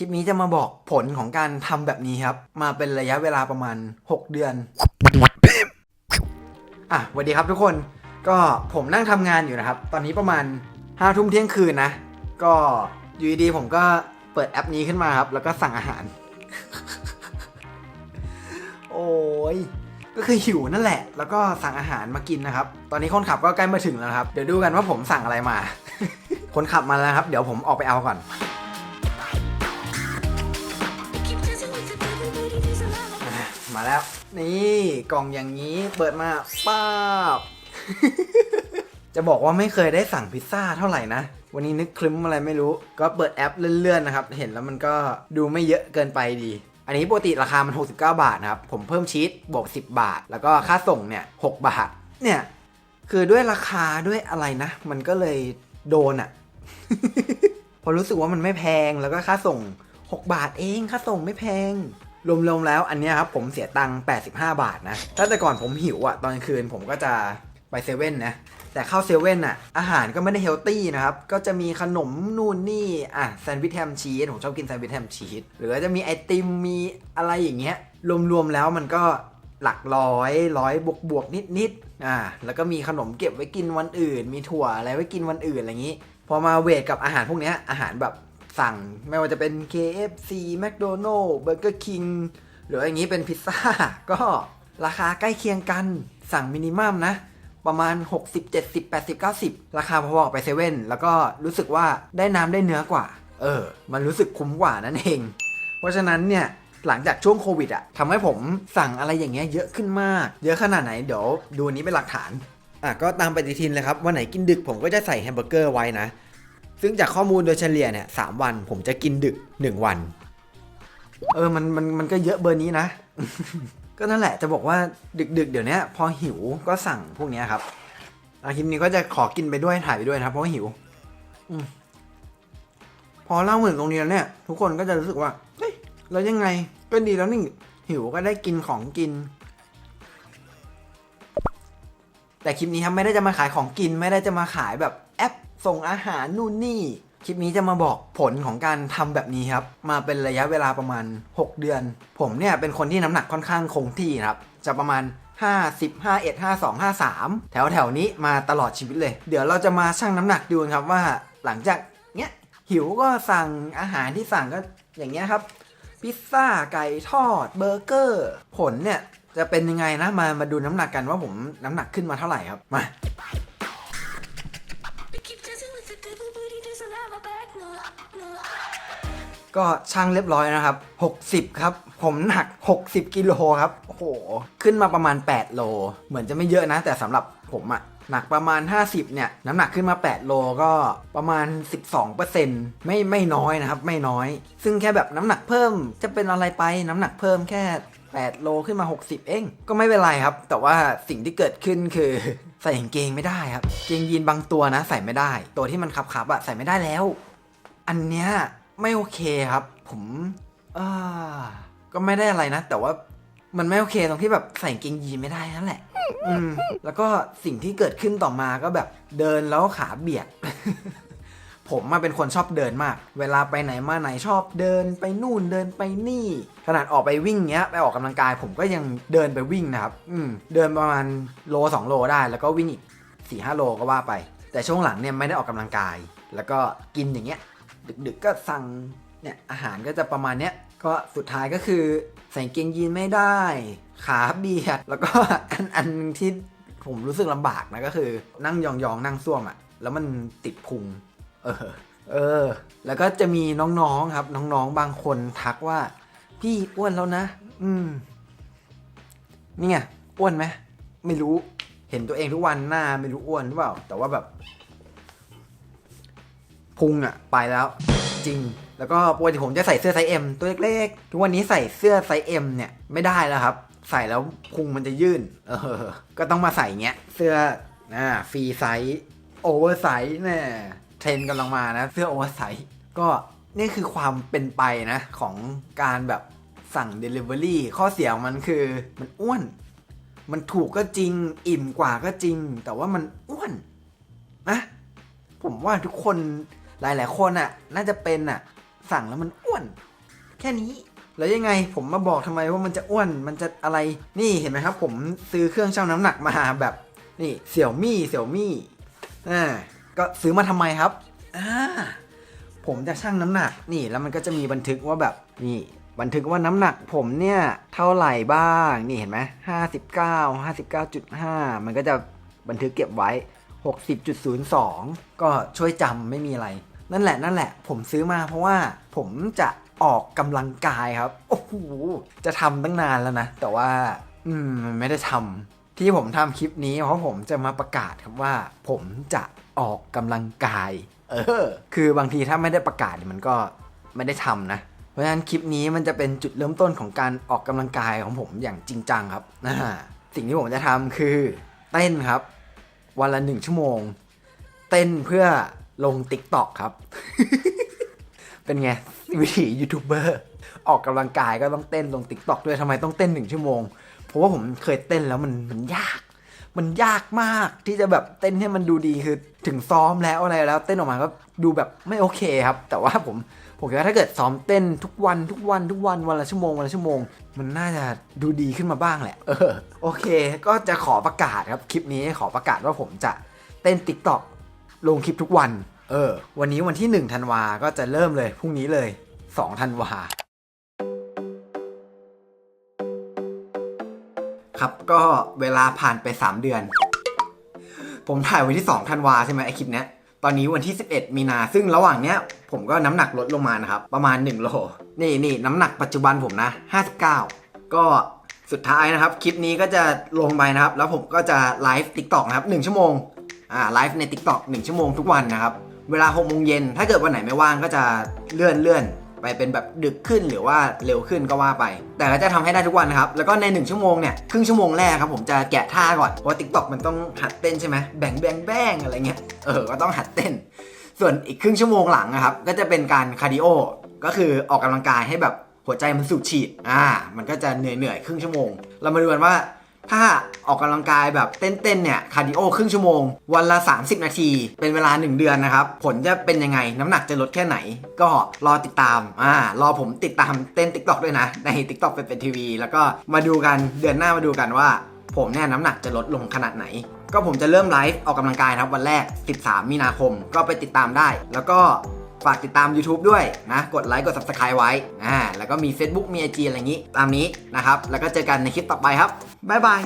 คลิปนี้จะมาบอกผลของการทำแบบนี้ครับ มาเป็นระยะเวลาประมาณ 6 เดือน อะสวัสดีครับทุกคน ก็ผมนั่งทำงานอยู่นะครับ ตอนนี้ประมาณ5้าทุ่มเที่ยงคืนนะ ก็อยู่ดีๆผมก็เปิดแอปนี้ขึ้นมาครับ แล้วก็สั่งอาหาร โอ้ย ก็คือหิวนั่นแหละ แล้วก็สั่งอาหารมากินนะครับ ตอนนี้คนขับก็ใกล้มาถึงแล้วครับ เดี๋ยวดูกันว่าผมสั่งอะไรมา คนขับมาแล้วครับ เดี๋ยวผมออกไปเอาก่อน มาแล้ว นี่กล่องอย่างนี้เปิดมาป้าบ จะบอกว่าไม่เคยได้สั่งพิซซ่าเท่าไหร่นะ วันนี้นึกคลึ้มอะไรไม่รู้ ก็เปิดแอปเลื่อนๆนะครับ เห็นแล้วมันก็ดูไม่เยอะเกินไปดี อันนี้ปกติราคามัน 69 บาทนะครับ ผมเพิ่มชีสบวก 10 บาท แล้วก็ค่าส่งเนี่ย 6 บาท เนี่ย คือด้วยราคาด้วยอะไรนะ มันก็เลยโดนอะพอรู้สึกว่ามันไม่แพงแล้วก็ค่าส่ง 6 บาทเองค่าส่งไม่แพง รวมๆแล้วอันนี้ครับผมเสียตังค์85 บาทนะ ถ้าแต่ก่อนผมหิวอะตอนกลางคืนผมก็จะไปเซเว่นนะ แต่เข้าเซเว่นอะอาหารก็ไม่ได้เฮลตี้นะครับ ก็จะมีขนมนู่นนี่อะแซนด์วิชแฮมชีสผมชอบกินแซนด์วิชแฮมชีสหรือจะมีไอติมมีอะไรอย่างเงี้ย รวมๆแล้วมันก็หลักร้อยร้อยบวกบวกนิดๆอ่าแล้วก็มีขนมเก็บไว้กินวันอื่น มีถั่วอะไรไว้กินวันอื่นอะไรอย่างงี้ พอมาเวทกับอาหารพวกเนี้ยอาหารแบบ สั่งไม่ว่าจะเป็น KFC McDonald's Burger King หรืออย่างนี้เป็นพิซซ่า ก็ราคาใกล้เคียงกันสั่งมินิมัมนะ ประมาณ 60 70 80 90 ราคาพอๆกับไปเซเว่นแล้วก็รู้สึกว่าได้น้ำได้เนื้อกว่า เออ มันรู้สึกคุ้มกว่านั่นเอง เพราะฉะนั้นเนี่ยหลังจากช่วงโควิดอะทำให้ผมสั่งอะไรอย่างเงี้ยเยอะขึ้นมาก เยอะขนาดไหนเดี๋ยวดูอันนี้เป็นหลักฐานอะก็ตามปฏิทินเลยครับวันไหนกินดึกผมก็จะใส่แฮมเบอร์เกอร์ไว้นะ ซึ่งจากข้อมูลโดยเฉลี่ยเนี่ยสามวันผมจะกินดึก 1 วัน เออมันมันมันก็เยอะเบอร์นี้นะ ก็นั่นแหละจะบอกว่าดึกๆ เดี๋ยวนี้พอหิวก็สั่งพวกนี้ครับอาคลิปนี้ก็จะขอกินไปด้วยถ่ายไปด้วยนะครับเพราะว่าหิวอพอเล่าเหมือนตรงนี้แล้วเนี่ย ทุกคนก็จะรู้สึกว่าเฮ้ยแล้วยังไงก็ดีแล้วนี่หิวก็ได้กินของกิน แต่คลิปนี้ครับไม่ได้จะมาขายของกินไม่ได้จะมาขายแบบ ส่งอาหารนู่นนี่ คลิปนี้จะมาบอกผลของการทำแบบนี้ครับ มาเป็นระยะเวลาประมาณ 6 เดือน ผมเนี่ยเป็นคนที่น้ำหนักค่อนข้างคงที่นะครับ จะประมาณ50 51 52 53 แถวแถวนี้มาตลอดชีวิตเลย เดี๋ยวเราจะมาชั่งน้ำหนักดูนครับว่าหลังจากเนี้ยหิวก็สั่งอาหารที่สั่งก็อย่างเงี้ยครับ พิซซ่าไก่ทอดเบอร์เกอร์ ผลเนี่ยจะเป็นยังไงนะมามาดูน้ำหนักกันว่าผมน้ำหนักขึ้นมาเท่าไหร่ครับมา ก็ช่างเรียบร้อยนะครับ 60 ครับ ผมหนัก 60 กิโลครับ โอ้โห ขึ้นมาประมาณ 8 โล เหมือนจะไม่เยอะนะ แต่สำหรับผมอะหนักประมาณ 50 เนี่ย น้ำหนักขึ้นมา 8 โลก็ประมาณ 12%ไม่ไม่น้อยนะครับ ไม่น้อย ซึ่งแค่แบบน้ำหนักเพิ่มจะเป็นอะไรไป น้ำหนักเพิ่มแค่ 8 โลขึ้นมา 60 เอง ก็ไม่เป็นไรครับ แต่ว่าสิ่งที่เกิดขึ้นคือ ใส่กางเกงไม่ได้ครับ เกงยีนบางตัวนะ ใส่ไม่ได้ ตัวที่มันคับๆอะใส่ไม่ได้แล้ว อันเนี้ย ไม่โอเคครับ ผมอ่าก็ไม่ได้อะไรนะ แต่ว่ามันไม่โอเคตรงที่แบบใส่กางเกงยีนไม่ได้นั่นแหละ อืม แล้วก็สิ่งที่เกิดขึ้นต่อมาก็แบบเดินแล้วขาเบียด ผมมาเป็นคนชอบเดินมาก เวลาไปไหนมาไหนชอบเดินไปนู่นเดินไปนี่ ขนาดออกไปวิ่งเงี้ย ไปออกกำลังกาย ผมก็ยังเดินไปวิ่งนะครับ อืม เดินประมาณโลสองโลได้ แล้วก็วิ่งอีกสี่ห้าโลก็ว่าไป แต่ช่วงหลังเนี่ยไม่ได้ออกกำลังกาย แล้วก็กินอย่างเงี้ย ดึกๆก็สั่งเนี่ยอาหารก็จะประมาณเนี้ยก็สุดท้ายก็คือใส่เกงยีนไม่ได้ ขาเบียด แล้วก็อันอันที่ผมรู้สึกลำบากนะก็คือ นั่งยองๆนั่งซ่วมอะ่ะ แล้วมันติดพุง เออ เออ แล้วก็จะมีน้องๆครับ น้องๆบางคนทักว่า พี่อ้วนแล้วนะ อืม นี่ไงอ้วนไหมไม่รู้ เห็นตัวเองทุกวันหน้าไม่รู้อ้วนหรือเปล่า แต่ว่าแบบ พุงอะไปแล้วจริง แล้วก็ปกติผมจะใส่เสื้อไซส์ M ตัวเล็กๆ ทุกวันนี้ใส่เสื้อไซส์ M เนี่ยไม่ได้แล้วครับ ใส่แล้วพุงมันจะยื่น เออ ก็ต้องมาใส่เงี้ย เสื้ออ่าฟรีไซส์โอเวอร์ไซส์เนี่ยเทรนกำลังมานะ เสื้อโอเวอร์ไซส์ก็นี่คือความเป็นไปนะของการแบบสั่ง Delivery ข้อเสียของมันคือมันอ้วน มันถูกก็จริง อิ่มกว่าก็จริง แต่ว่ามันอ้วนนะผมว่าทุกคน หลายๆคนอะ น่าจะเป็นอะ สั่งแล้วมันอ้วน แค่นี้ แล้วยังไงผมมาบอกทำไมว่ามันจะอ้วน มันจะอะไรนี่เห็นไหมครับ ผมซื้อเครื่องชั่งน้ำหนักมาแบบนี่เสี่ยวมี่เสี่ยวมี่อ่าก็ซื้อมาทำไมครับอ่าผมจะชั่งน้ำหนักนี่แล้วมันก็จะมีบันทึกว่าแบบนี่บันทึกว่าน้ำหนักผมเนี่ยเท่าไหร่บ้างนี่เห็นไหมห้าสิบเก้าห้าสิบเก้าจุดห้ามันก็จะบันทึกเก็บไว้ 60.02 ก็ช่วยจำไม่มีอะไร นั่นแหละนั่นแหละ ผมซื้อมาเพราะว่าผมจะออกกำลังกายครับ โอ้โห จะทำตั้งนานแล้วนะ แต่ว่า อืมไม่ได้ทำที่ผมทำคลิปนี้เพราะผมจะมาประกาศครับว่า ผมจะออกกำลังกาย เออ คือบางทีถ้าไม่ได้ประกาศมันก็ไม่ได้ทำนะเพราะฉะนั้นคลิปนี้มันจะเป็นจุดเริ่มต้นของการออกกำลังกายของผมอย่างจริงจังครับอ่าสิ่งที่ผมจะทำคือเต้นครับ วันละหนึ่งชั่วโมง เต้นเพื่อ ลงติ๊กต็อกครับ เป็นไง วิถียูทูบเบอร์ออกกำลังกายก็ต้องเต้นลงติ๊กต็อกด้วยทำไมต้องเต้นหนึ่งชั่วโมง เพราะว่าผมเคยเต้นแล้วมันมันยาก มันยากมากที่จะแบบเต้นให้มันดูดีคือถึงซ้อมแล้วอะไรแล้ว เต้นออกมาก็ดูแบบไม่โอเคครับ แต่ว่าผมผมคิดว่าถ้าเกิดซ้อมเต้นทุกวันทุกวันทุกวันวันละชั่วโมงวันละชั่วโมง มันน่าจะดูดีขึ้นมาบ้างแหละเออโอเค ก็จะขอประกาศครับคลิปนี้ขอประกาศว่าผมจะเต้นติ๊กต็อก ลงคลิปทุกวัน เออ วันนี้วันที่ 1 ธันวา ก็จะเริ่มเลย พรุ่งนี้เลย 2 ธันวา ครับ ก็เวลาผ่านไป 3 เดือน ผมถ่ายวันที่ 2 ธันวาใช่ไหมไอคลิปเนี้ย ตอนนี้วันที่ 11 มีนา ซึ่งระหว่างเนี้ย ผมก็น้ำหนักลดลงมานะครับ ประมาณ 1 โล นี่นี่น้ำหนักปัจจุบันผมนะ 59 ก็สุดท้ายนะครับ คลิปนี้ก็จะลงไปนะครับ แล้วผมก็จะไลฟ์ TikTok นะครับ1ชั่วโมง อ่าไลฟ์ใน TikTok 1ชั่วโมงทุกวันนะครับ เวลา6โมงเย็นถ้าเกิดวันไหนไม่ว่างก็จะเลื่อนเลื่อนไปเป็นแบบดึกขึ้นหรือว่าเร็วขึ้นก็ว่าไป แต่ก็จะทำให้ได้ทุกวันนะครับ แล้วก็ใน 1 ชั่วโมงเนี่ย ครึ่งชั่วโมงแรกครับผมจะแกะท่าก่อน เพราะว่า TikTok มันต้องหัดเต้นใช่ไหมแบ่งแบ่งแบ่งอะไรเงี้ย เออ ก็ต้องหัดเต้น ส่วนอีกครึ่งชั่วโมงหลังนะครับ ก็จะเป็นการคาร์ดิโอ ก็คือออกกำลังกายให้แบบหัวใจมันสูบฉีด อ่า มันก็จะเหนื่อยเหนื่อยครึ่งชั่วโมง เรามาดูกันว่า ถ้าออกกำลังกายแบบเต้นๆเนี่ยคาร์ดิโอครึ่งชั่วโมง วันละ 30 นาที เป็นเวลา 1 เดือนนะครับ ผลจะเป็นยังไง น้ำหนักจะลดแค่ไหน ก็รอติดตามอ่ารอผมติดตามเต้น TikTok ด้วยนะ ใน TikTok เป็นเป็นทีวี แล้วก็มาดูกันเดือนหน้ามาดูกันว่า ผมเนี่ยน้ำหนักจะลดลงขนาดไหนก็ผมจะเริ่มไลฟ์ออกกำลังกายครับวันแรก 13 มีนาคม ก็ไปติดตามได้ แล้วก็ ฝากติดตาม YouTube ด้วยนะ กดไลค์กด Subscribe ไว้อ่าแล้วก็มี Facebook มี IG อะไรอย่างนี้ ตามนี้นะครับ แล้วก็เจอกันในคลิปต่อไปครับบ๊ายบาย